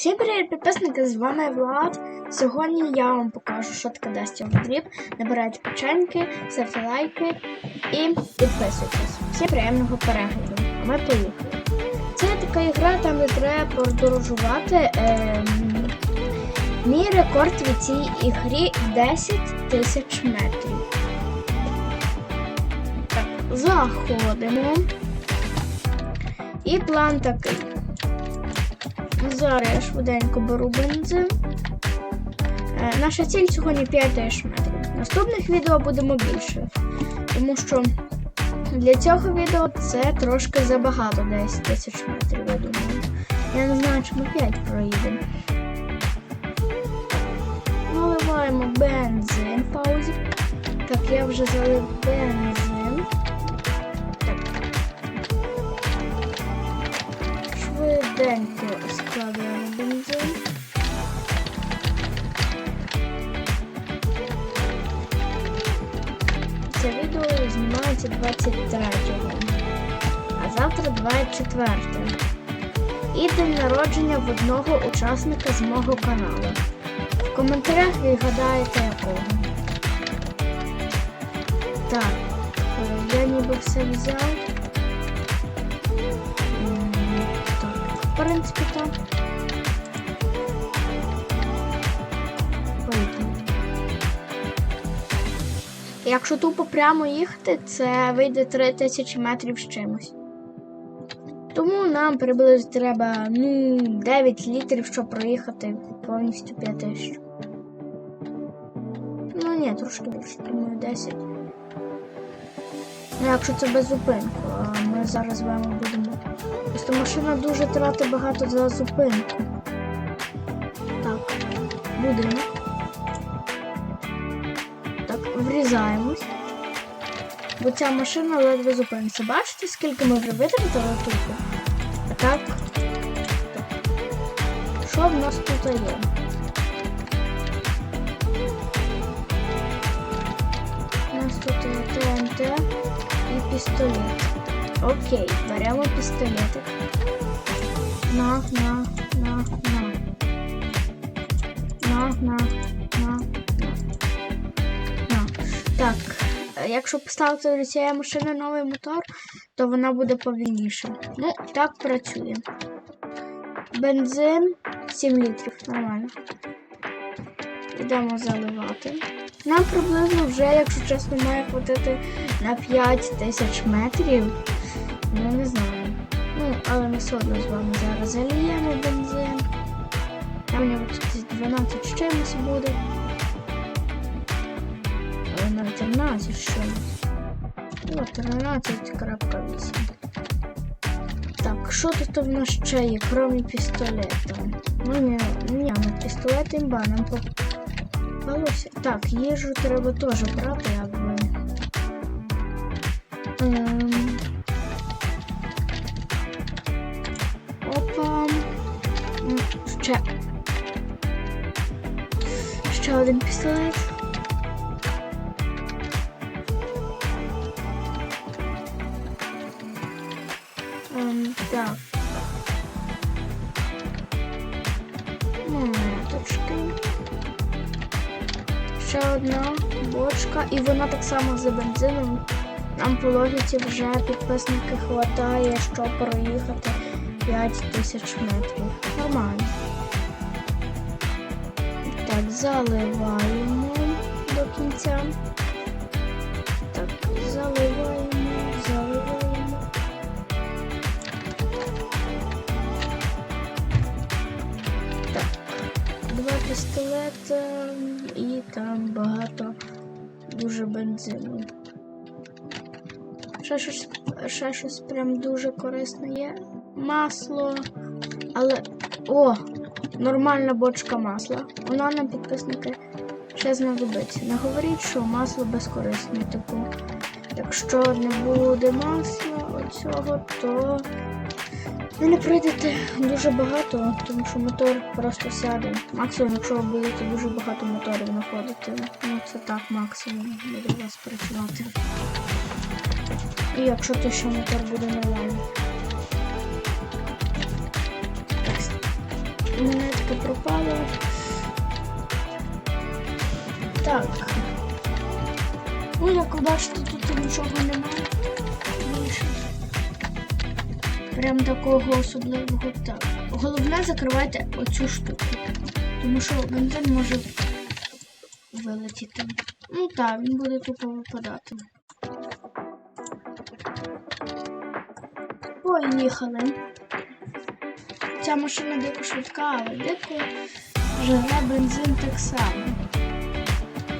Всім привіт, підписники, з вами Влад. Сьогодні я вам покажу, що таке дасть дріб. Набирайте печеньки, ставте лайки і підписуйтесь. Всім приємного перегляду. Ми поїхали. Це така ігра, там де треба подорожувати. Ем... Мій рекорд від цій ігрі 10 тисяч метрів. Так, заходимо. І план такий. Зараз я швиденько беру бензин. Е, Наша ціль сьогодні 5 тисяч. Наступних відео будемо більше. Тому що для цього відео це трошки забагато 10 тисяч метрів, я думаю. Я не знаю, чи ми 5 проїдемо. Наливаємо бензин паузі. Так, я вже залив бензин. Так. Швиденько 23-го, а завтра 24-го. І день народження в одного учасника з мого каналу. В коментарях ви гадаєте якого. Так, я ніби все взяв. Так, в принципі, так. Якщо тупо прямо їхати, це вийде 3000 метрів з чимось. Тому нам приблизно треба ну, 9 літрів, щоб проїхати повністю 5000. Ну ні, трошки більше, думаю, 10. Ну, якщо це без зупинку, ми зараз з вами будемо. Просто машина дуже тратить багато за зупинку. Так, будемо. Врізаємось. Бо ця машина ледве зупиниться. Бачите, скільки ми вже витратили тут? А так. Що в нас тут є? У нас тут є ТНТ і пістолет. Окей, беремо пістолетик. На, на, на. На, на, на, на. На. Так, е, якщо поставити цієї машини новий мотор, то вона буде повільніша. Ну, так працює. Бензин 7 літрів, нормально. Йдемо заливати. Нам приблизно вже, якщо чесно, має хватити на 5 тисяч метрів. Ну, не знаю. Ну, але ми все одно з вами зараз заліємо бензин. Там у нього 12 з чимось буде. На 13 з чимось. О, 13.8. Так, що тут в нас ще є, крім? Ну, ні, ні, на пістолет імба нам попалося. Так, їжу треба теж брати, якби. Ем... Опа. Ще. Ще один пістолет. Само за бензином. Нам по логіці вже підписники хватає, щоб проїхати 5 тисяч метрів. Нормально. Так, заливаємо до кінця. Так, заливаємо, заливаємо. Так, два пістолети і там багато дуже бензину. Ще щось, ще щось прям дуже корисне є. Масло. Але. О! Нормальна бочка масла. Вона нам підписники ще знадобиться. Не говоріть, що масло безкорисне. Типу, якщо не буде масла оцього, то ви не пройдете дуже багато, тому що мотор просто сяде. Максимум, якщо ви будете дуже багато моторів знаходити. Ну це так максимум буде вас працювати. І якщо то що мотор буде нормальний. Так, мене впало. Так. Ну, як ви бачите, тут нічого немає. Прям такого особливого так. Головне закривайте оцю штуку. Тому що бензин може вилетіти. Ну так, він буде тупо випадати. Поїхали. Ця машина дико швидка, але дико живе бензин так само.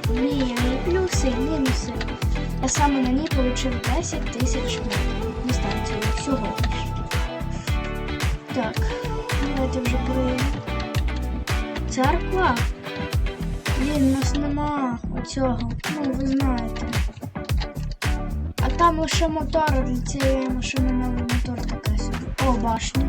Ні, є і плюси, і мінуси. Я саме на ній отримав 10 тисяч метрів на станції всього лиш. Так, давайте вже про Церква? Блін, у нас нема оцього. Ну, ви знаєте. А там лише мотор, для цієї машини новий мотор таке собі. О, башня.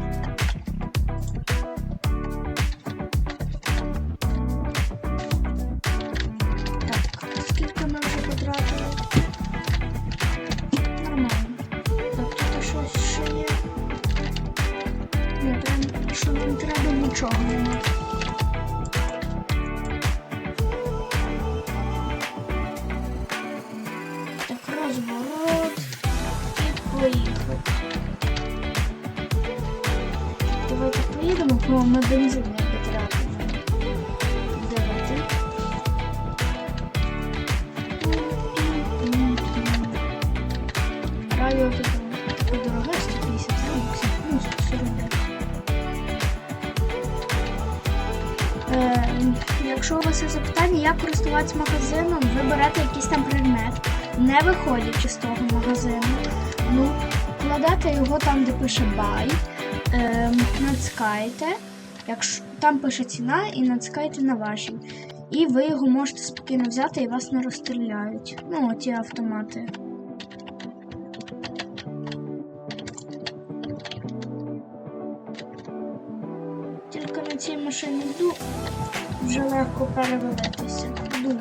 Поїдемо, бо ми бензин не потратимо. Давайте. Радіо таке дороге, 150 баксів, ну, 149. Е, якщо у вас є запитання, як користуватися магазином, ви берете якийсь там предмет, не виходячи з того магазину, ну, кладете його там, де пише buy, е, натискаєте, якщо там пише ціна, і натискаєте на вашій. І ви його можете спокійно взяти і вас не розстріляють. Ну, ті автомати. Тільки на цій машині вже легко перевелитися. Дуже.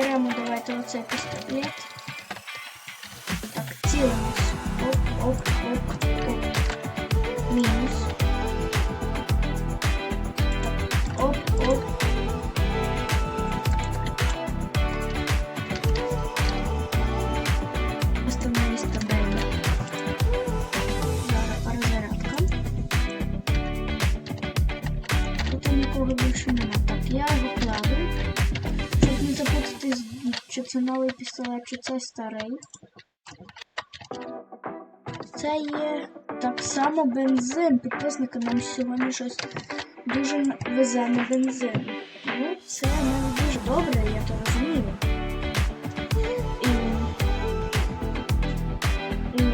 Беремо, давайте оцей пістолет. Так, цілимось. Оп, оп, оп, це новий пістолет, чи це старий. Це є так само бензин. Підписники нам сьогодні щось дуже везе на бензин. Ну, це не дуже добре, я то розумію. І, і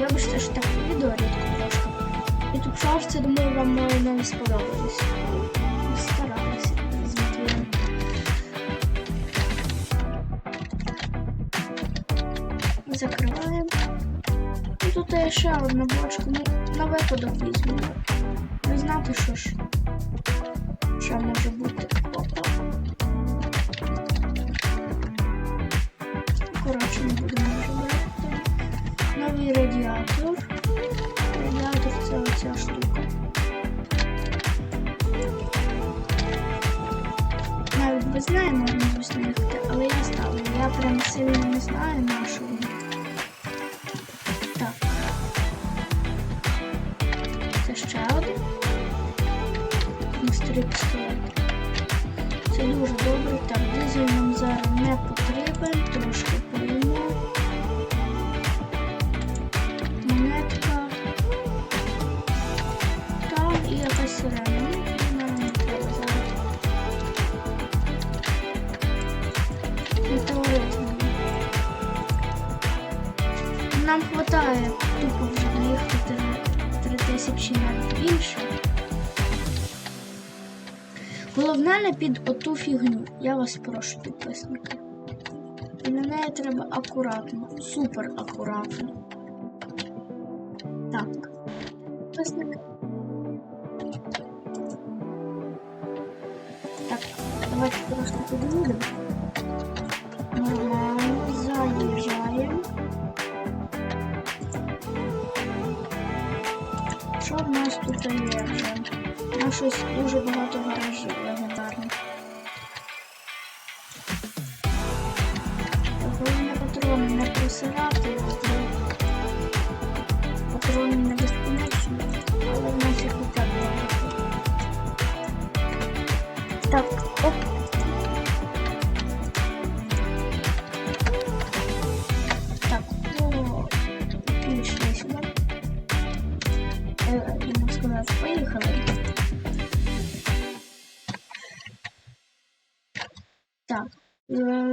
вибачте, що так відео рідко трошки. І тут шорти, думаю, вам мої не сподобались. Закриваємо. Тут є ще одна бочка. Ну, на випадок візьмемо. Не знати, що ж. Що може бути. Опа. Коротше, не будемо брати. Новий радіатор. Радіатор це оця штука. Навіть без неї можна але я ставлю. Я прям сильно не знаю нашого. Це дуже добре. Так, дизель нам зараз не потрібен. Трошки поїмо. Монетка. Там і якась сирена. Ну, нам не хватає тупо вже доїхати 3000 навіть більше. Головне не під оту фігню. Я вас прошу, підписники. І на неї треба акуратно, супер акуратно. Так. Підписники. Так, давайте просто підводимо. Нормально, заїжджаємо. Що в нас тут є? Щось дуже багато гаражів легендарних. Головне патрони не просинати, патрони не безкінечні, але в нас їх і так багато. Так, оп.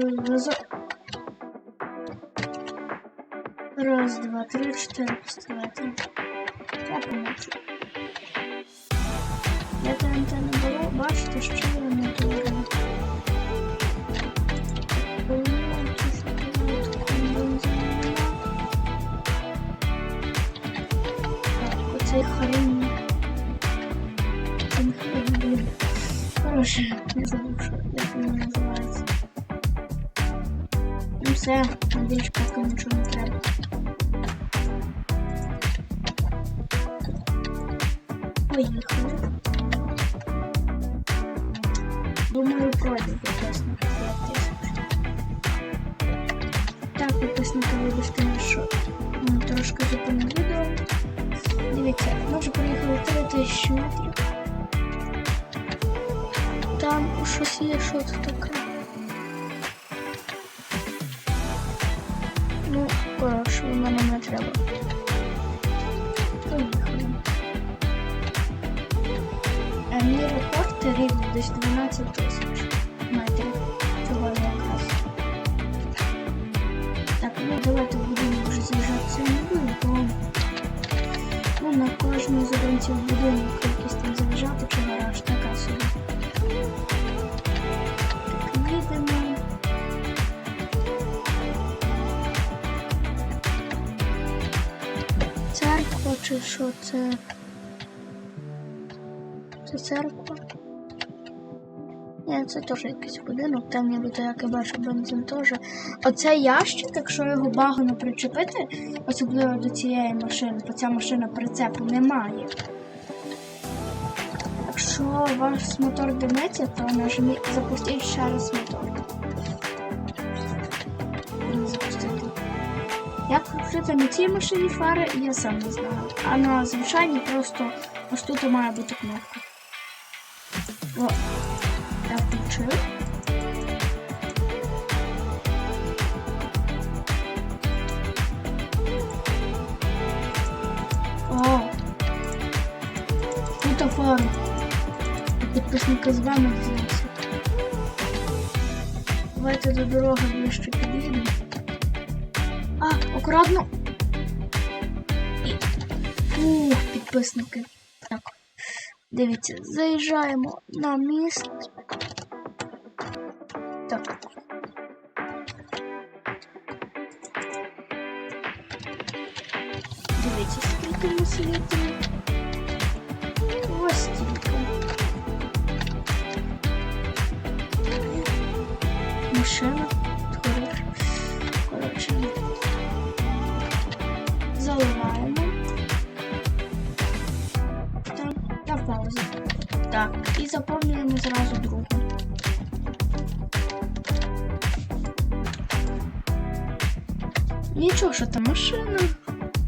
Е, Раз, два, три, чотири пістолети. Я помочу. Я ТНТ не було, бачите, що я не дуже. Оцей. Так, підписники, вибачте, на що трошки зупинив відео. Дивіться, ми вже проїхали 3 тисячі метрів. Там щось є, що це таке. Ну, коротше, в мене не треба. Поїхали. Е, Мій рекорд рівно десь 12 тисяч зупинці в якийсь там заважати чи гараж, така собі. Так, їдемо. Церква чи що це? Це церква. Ні, це теж якийсь будинок, там нібито, як я бачу, бензин теж. Оцей ящик, якщо його багано причепити, особливо до цієї машини, бо ця машина прицепу не має. Якщо ваш мотор димиться, то нажміть запустіть ще раз мотор. Як включити на цій машині фари, я сам не знаю. А на звичайній просто ось тут має бути кнопка. О, включив. О! Тут фари. Підписники з вами дізнався. Давайте до дороги ближче під'їдемо. А, акуратно. Ух, підписники. Так. Дивіться, заїжджаємо на міст. Так. Дивіться, скільки ми світимо. Ось стільки. Коротше. Заливаємо. Так, та пауза. Так, і заповнюємо зразу другу. Нічого, що там машина,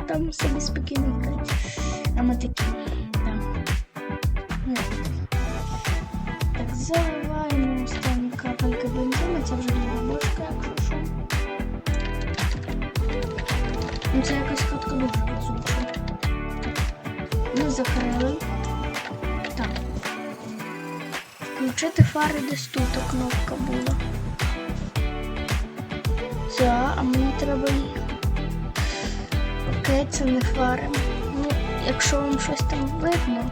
там собі спокійно грає. А ми такі. Так. Ну, Так, заливаємо останні крапельки бензину, це вже друга бочка, якщо що. Ну це якась катка дуже везуча. Ми закрили. Так. Включити фари десь тут кнопка була. Це, а мені треба. Окей, це не фари. Ну, якщо вам щось там видно,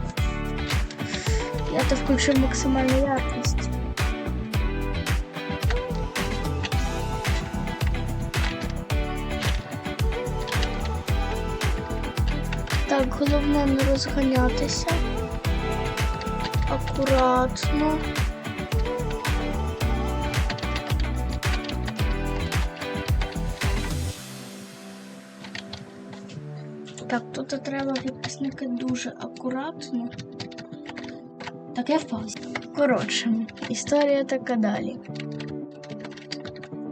я то включив максимальну яркість. Так, головне не розганятися. Акуратно. Так, тут треба підписники дуже акуратно. Так, я впав. Коротше, історія така далі.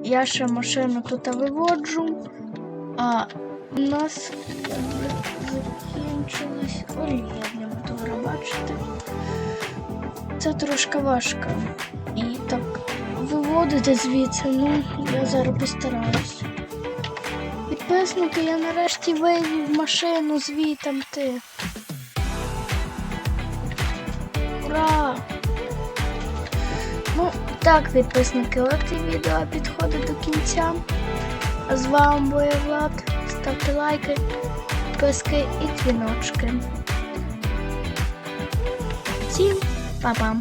Я ще машину тут виводжу, а у нас якби закінчилась олія для мотора, бачите? Це трошки важко. І так виводити звідси, ну, я зараз постараюсь. Підписники, я нарешті вивів машину звітам-ти. Ура! Ну, так, підписники, от і відео підходить до кінця. А з вами був Влад. Ставте лайки, підписки і дзвіночки. Всім па-па!